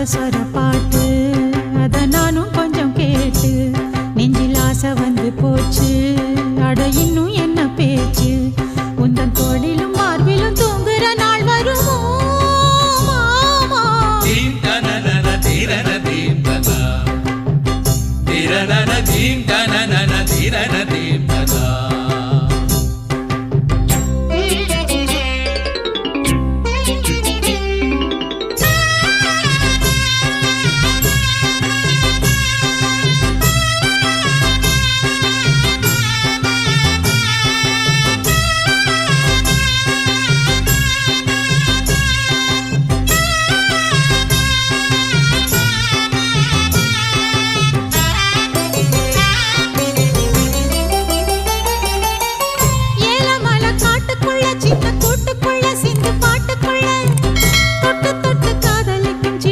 அந்த சொர பாட்டு அதை நானும் கொஞ்சம் கேட்டு நெஞ்சில் ஆசை வந்து போச்சு. அட இன்னும் என்ன பேச்சு?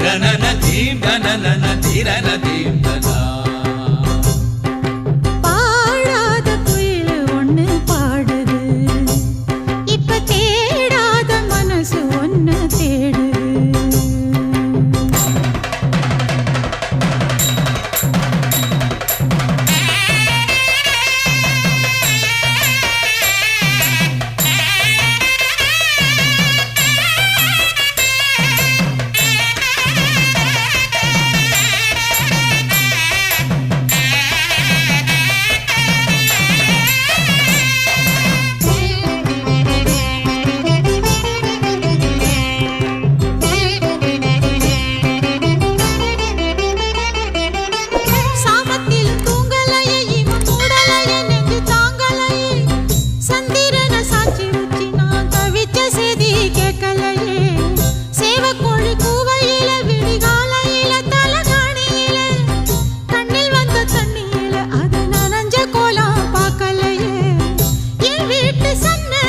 ధీరన ధీంధన ధీరన ధీంధనా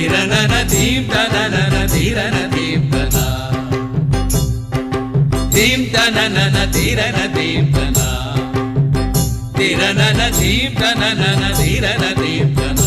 ధీరనన దీం దనన ధీరన దీంపన దీం దనన ధీరన దీంపన ధీరనన దీం దనన ధీరన దీంపన